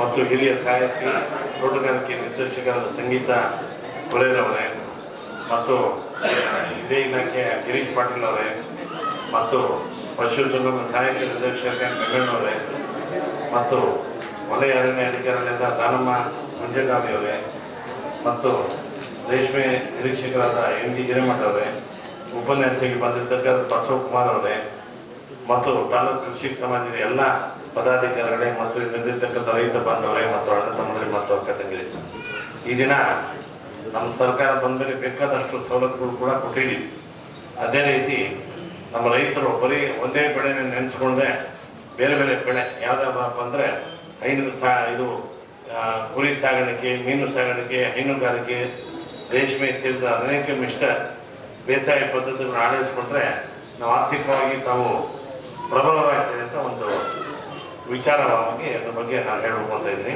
ಮತ್ತು ಹಿರಿಯ ಸಾಹಿತಿ, ತೋಟಗಾರಿಕೆ ನಿರ್ದೇಶಕರಾದ ಸಂಗೀತ ಕೊಲೆಯವರೇ ಮತ್ತು ಇದೇ ಇಲಾಖೆಯ ಗಿರೀಶ್ ಪಾಟೀಲ್ ಅವರೇ ಮತ್ತು ಪಶುಸಂಗಮ ಸಹಾಯಕ ನಿರ್ದೇಶಕ ಗಂಗಣ್ಣವರೇ ಮತ್ತು ವಲಯ ಅರಣ್ಯ ಅಧಿಕಾರಿಯಾದ ದಾನಮ್ಮ ಮಂಜಗಾಮಿ ಅವರೇ ಮತ್ತು ರೇಷ್ಮೆ ನಿರೀಕ್ಷಕರಾದ ಎನ್ ಡಿ ಹಿರೇಮಠ ಅವರೇ ಉಪನ್ಯಾಸಕ್ಕೆ ಬಂದಿದ್ದಕ್ಕಾದ ಬಸವಕುಮಾರ್ ಅವರೇ ಮತ್ತು ತಾಲೂಕು ಕೃಷಿ ಸಮಾಜದ ಎಲ್ಲ ಪದಾಧಿಕಾರಿಗಳೇ ಮತ್ತು ಇಲ್ಲಿರ್ತಕ್ಕಂಥ ರೈತ ಬಾಂಧವರೇ ಮತ್ತು ಅಣ್ಣ ತಮ್ಮಂದಿರೇ ಮತ್ತು ಅಕ್ಕ ತಂಗಿರಿ. ಈ ದಿನ ನಮ್ಮ ಸರ್ಕಾರ ಬಂದ ಮೇಲೆ ಬೇಕಾದಷ್ಟು ಸವಲತ್ತುಗಳು ಕೂಡ ಕೊಟ್ಟಿದ್ದೀವಿ. ಅದೇ ರೀತಿ ನಮ್ಮ ರೈತರು ಬರೀ ಒಂದೇ ಬೆಳೆ ನೆನೆಸ್ಕೊಂಡೆ ಬೇರೆ ಬೇರೆ ಬೆಳೆ ಯಾವ್ದಪ್ಪ ಅಂದರೆ ಹೈನು ಸಾ, ಇದು ಕುರಿ ಸಾಗಾಣಿಕೆ ಮೀನು ಸಾಗಾಣಿಕೆ ಹೈನುಗಾರಿಕೆ, ರೇಷ್ಮೆ ಸೇರಿದ ಅನೇಕ ಮಿಶ್ರ ಬೇಸಾಯ ಪದ್ಧತಿಗಳನ್ನು ಅಳವಡಿಸ್ಕೊಂಡ್ರೆ ನಾವು ಆರ್ಥಿಕವಾಗಿ ತಾವು ಪ್ರಬಲವಾಗ್ತದೆ ಅಂತ ಒಂದು ವಿಚಾರವಾಗಿ ಅದ್ರ ಬಗ್ಗೆ ನಾನು ಹೇಳ್ಕೊಳ್ತಾ ಇದ್ದೀನಿ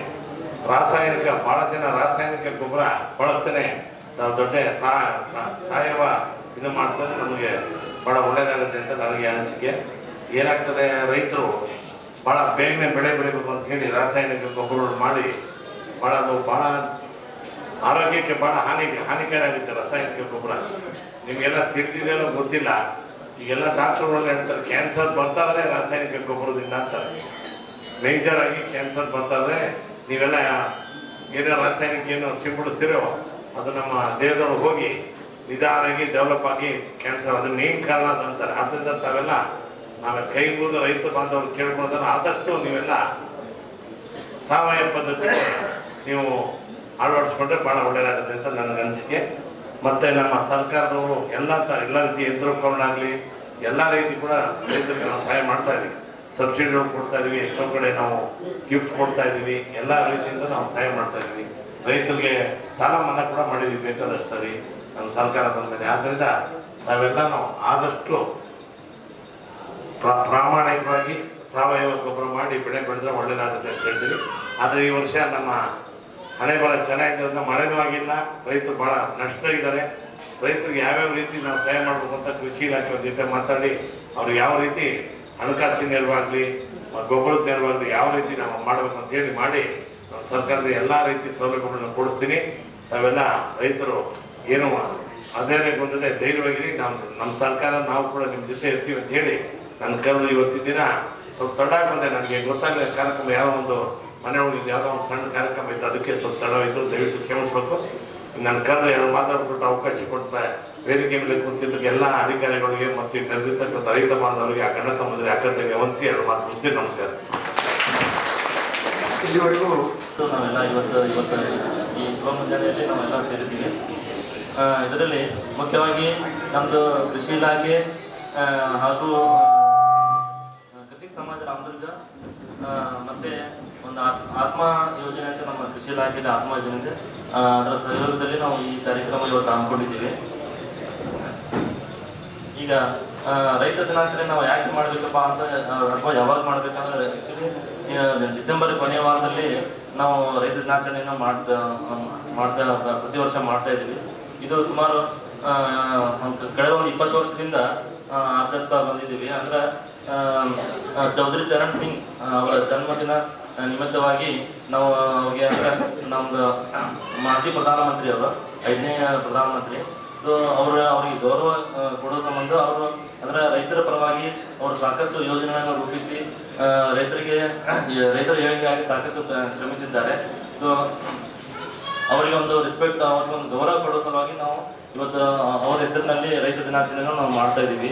ರಾಸಾಯನಿಕ, ಬಹಳ ಜನ ರಾಸಾಯನಿಕ ಗೊಬ್ಬರ ಬಳಸ್ತೇನೆ ನಾವು ದೊಡ್ಡ ಸಾಯವ ಇದು ಮಾಡ್ತಾರೆ, ನಮಗೆ ಬಹಳ ಒಳ್ಳೇದಾಗುತ್ತೆ ಅಂತ ನನಗೆ ಅನಿಸಿಕೆ. ಏನಾಗ್ತದೆ, ರೈತರು ಬಹಳ ಬೇಗನೆ ಬೆಳೆ ಬೆಳಿಬೇಕು ಅಂತ ಹೇಳಿ ರಾಸಾಯನಿಕ ಗೊಬ್ಬರಗಳು ಮಾಡಿ ಬಹಳ, ಅದು ಬಹಳ ಆರೋಗ್ಯಕ್ಕೆ ಬಹಳ ಹಾನಿ ಹಾನಿಕಾರಿ ಆಗುತ್ತೆ ರಾಸಾಯನಿಕ ಗೊಬ್ಬರ. ನಿಮಗೆಲ್ಲ ತಿಳಿದಿದೆಯೋ ಗೊತ್ತಿಲ್ಲ. ಈಗೆಲ್ಲ ಡಾಕ್ಟರ್ಗಳು ಹೇಳ್ತಾರೆ ಕ್ಯಾನ್ಸರ್ ಬರ್ತಾರಲ್ಲೇ ರಾಸಾಯನಿಕ ಗೊಬ್ಬರದಿಂದ ಅಂತಾರೆ. ಮೇಜರ್ ಆಗಿ ಕ್ಯಾನ್ಸರ್ ಬರ್ತದೆ ನೀವೆಲ್ಲ ಏನೋ ರಾಸಾಯನಿಕ ಏನು ಸಿಂಪಡಿಸ್ತಿರೋ ಅದು ನಮ್ಮ ದೇಹದೊಳಗೆ ಹೋಗಿ ನಿಧಾನಾಗಿ ಡೆವಲಪ್ ಆಗಿ ಕ್ಯಾನ್ಸರ್. ಅದನ್ನ ಏನ್ ಕಾರಣ ಅಂತಾರೆ ಆದ್ದರಿಂದ ತಾವೆಲ್ಲ ನಾವು ಕೈ ಮುಗಿದು ರೈತ ಬಾಂಧವರು ಕೇಳ್ಕೊಂಡ್ರೆ ಆದಷ್ಟು ನೀವೆಲ್ಲ ಸಾವಯವ ಪದ್ಧತಿ ನೀವು ಅಳವಡಿಸ್ಕೊಂಡ್ರೆ ಬಹಳ ಒಳ್ಳೇದಾಗುತ್ತೆ ಅಂತ ನನಗೆ ಅನಿಸಿಕೆ. ಮತ್ತೆ ನಮ್ಮ ಸರ್ಕಾರದವರು ಎಲ್ಲ ತ, ಎಲ್ಲ ರೀತಿ ಆಗಲಿ ಎಲ್ಲ ರೀತಿ ಕೂಡ ರೈತರಿಗೆ ನಾವು ಸಹಾಯ ಮಾಡ್ತಾ ಇದೀವಿ ಸಬ್ಸಿಡಿಗಳು ಕೊಡ್ತಾ ಇದೀವಿ, ಎಷ್ಟೋ ಕಡೆ ನಾವು ಗಿಫ್ಟ್ ಕೊಡ್ತಾ ಇದೀವಿ, ಎಲ್ಲ ರೀತಿಯಿಂದ ನಾವು ಸಹಾಯ ಮಾಡ್ತಾ ಇದೀವಿ. ರೈತರಿಗೆ ಸಾಲ ಮನ್ನಾ ಕೂಡ ಮಾಡಿದ್ವಿ, ಬೇಕಾದಷ್ಟು ಸರಿ. ನಮ್ಮ ಸರ್ಕಾರ ಬಂದ ಮೇಲೆ. ಆದ್ದರಿಂದ ತಾವೆಲ್ಲ ನಾವು ಆದಷ್ಟು ಪ್ರಾ- ಪ್ರಾಮಾಣಿಕವಾಗಿ ಸಾವಯವ ಗೊಬ್ಬರ ಮಾಡಿ ಬೆಳೆ ಬೆಳೆದ್ರೆ ಒಳ್ಳೇದಾಗುತ್ತೆ ಅಂತ ಹೇಳ್ತೀವಿ. ಆದರೆ ಈ ವರ್ಷ ನಮ್ಮ ಹಣೆ ಬರ ಚೆನ್ನಾಗಿದ್ದರಿಂದ ಮಳೆನೂ ಆಗಿಲ್ಲ. ರೈತರು ಬಹಳ ನಷ್ಟ ಇದ್ದಾರೆ. ರೈತರಿಗೆ ಯಾವ್ಯಾವ ರೀತಿ ನಾವು ಸಹಾಯ ಮಾಡಬೇಕು ಅಂತ ಕೃಷಿ ಇಲಾಖೆ ಜೊತೆ ಮಾತಾಡಿ ಅವ್ರಿಗೆ ಯಾವ ರೀತಿ ಹಣಕಾಸಿನ ನೆರವಾಗಲಿ ಗೊಬ್ಬರದ ನೆರವಾಗಲಿ ಯಾವ ರೀತಿ ನಾವು ಮಾಡಬೇಕು ಅಂತ ಹೇಳಿ ಮಾಡಿ ನಮ್ಮ ಸರ್ಕಾರದ ಎಲ್ಲ ರೀತಿ ಸೌಲಭ್ಯಗಳನ್ನ ಕೊಡಿಸ್ತೀನಿ. ತಾವೆಲ್ಲ ರೈತರು ಏನು ಅದೇ ಬಂದದೆ ಧೈರ್ಯವಾಗಿರಿ. ನಾವು ನಮ್ಮ ಸರ್ಕಾರ ನಾವು ಕೂಡ ನಿಮ್ಮ ಜೊತೆ ಇರ್ತೀವಿ ಅಂತ ಹೇಳಿ ನನ್ನ ಕರೆದು ಇವತ್ತಿನ ದಿನ ಸ್ವಲ್ಪ ತಡ ಬಂದೆ. ನನಗೆ ಗೊತ್ತಾಗಲಿಲ್ಲ ಕಾರ್ಯಕ್ರಮ ಯಾವ ಒಂದು ಮನೆ ಒಳಗೆ ಯಾವುದೋ ಒಂದು ಸಣ್ಣ ಕಾರ್ಯಕ್ರಮ ಇತ್ತು, ಅದಕ್ಕೆ ಸ್ವಲ್ಪ ತಡವಾಯಿತು ದಯವಿಟ್ಟು ಕ್ಷಮಿಸ್ಬೇಕು. ನನ್ನ ಕರೆದ ಎರಡು ಮಾತಾಡ್ಬಿಟ್ಟು ಅವಕಾಶ ಕೊಡ್ತಾ ವೇದಿಕೆ ಮೇಲೆ ಕೂತಿದ್ದಕ್ಕೆ ಎಲ್ಲ ಅಧಿಕಾರಿಗಳಿಗೆ ಮತ್ತು ಕರೆದಿರ್ತಕ್ಕಂಥ ನೆರೆದಿರ್ತಕ್ಕಂಥ ರೈತ ಬಾಂಧವರಿಗೆ ಆ ಕಣ್ಣ ತಮ್ಮದ್ರೆ ಅಕ್ಕ ತಂಗಿ ವಂದಿಸಿ ಎರಡು ಮಾತು ಮುಗಿಸಿ ನಮಸ್ಕಾರ. ಇಲ್ಲಿವರೆಗೂ ನಾವೆಲ್ಲ ಇವತ್ತು ಇವತ್ತು ಈ ಶುಭ ಮುಂಜಾನೆಯಲ್ಲಿ ನಾವೆಲ್ಲ ಸೇರಿದ್ದೀವಿ. ಇದರಲ್ಲಿ ಮುಖ್ಯವಾಗಿ ನಮ್ಮದು ಕೃಷಿ ಇಲಾಖೆ ಹಾಗೂ ಕೃಷಿ ಸಮಾಜ ರಾಮದುರ್ಗ ಮತ್ತೆ ಒಂದು ಆತ್ಮ ಯೋಜನೆ ಅಂತ ನಮ್ಮ ಕೃಷಿ ಇಲಾಖೆಯಲ್ಲಿ ಆತ್ಮ ಯೋಜನೆ ಆ, ಅದರ ಸಹಯೋಗದಲ್ಲಿ ನಾವು ಈ ಕಾರ್ಯಕ್ರಮ ಇವತ್ತು ಹಮ್ಮಿಕೊಂಡಿದ್ದೀವಿ. ಈಗ ರೈತ ದಿನಾಚರಣೆ ನಾವು ಯಾಕೆ ಮಾಡ್ಬೇಕಪ್ಪ ಅಂತ ಅಥವಾ ಯಾವಾಗ ಮಾಡ್ಬೇಕಂದ್ರೆ ಆಕ್ಚುಲಿ ಡಿಸೆಂಬರ್ ಕೊನೆಯ ವಾರದಲ್ಲಿ ನಾವು ರೈತ ದಿನಾಚರಣೆಯನ್ನು ಮಾಡ್ತಾ ಮಾಡ್ತಾ ಪ್ರತಿ ವರ್ಷ ಮಾಡ್ತಾ ಇದ್ದೀವಿ. ಇದು ಸುಮಾರು ಕಳೆದ ಒಂದು ಇಪ್ಪತ್ತು ವರ್ಷದಿಂದ ಆಚರಿಸ್ತಾ ಬಂದಿದ್ದೀವಿ. ಅಂದ್ರೆ ಚೌಧರಿ ಚರಣ್ ಸಿಂಗ್ ಅವರ ಜನ್ಮದಿನ ನಿಮಿತ್ತವಾಗಿ ನಾವು ಅವ್ರಿಗೆ ನಮ್ದು ಮಾಜಿ ಪ್ರಧಾನಮಂತ್ರಿ ಅವರು, ಐದನೇ ಪ್ರಧಾನಮಂತ್ರಿ. ಸೊ ಅವರು, ಅವ್ರಿಗೆ ಗೌರವ ಕೊಡೋ ಸಂಬಂಧ ಅವರು, ಅಂದ್ರೆ ರೈತರ ಪರವಾಗಿ ಅವರು ಸಾಕಷ್ಟು ಯೋಜನೆಗಳನ್ನು ರೂಪಿಸಿ ರೈತರಿಗೆ, ರೈತರ ಏಳಿಗೆಯಾಗಿ ಸಾಕಷ್ಟು ಶ್ರಮಿಸಿದ್ದಾರೆ. ಸೊ ಅವರಿಗೆ ಒಂದು ರೆಸ್ಪೆಕ್ಟ್ ಅವ್ರಿಗೆ ಒಂದು ಗೌರವ ಕೊಡೋ ಸಲುವಾಗಿ ನಾವು ಇವತ್ತು ಅವರ ಹೆಸರಿನಲ್ಲಿ ರೈತ ದಿನಾಚರಣೆಯನ್ನು ನಾವು ಮಾಡ್ತಾ ಇದ್ದೀವಿ.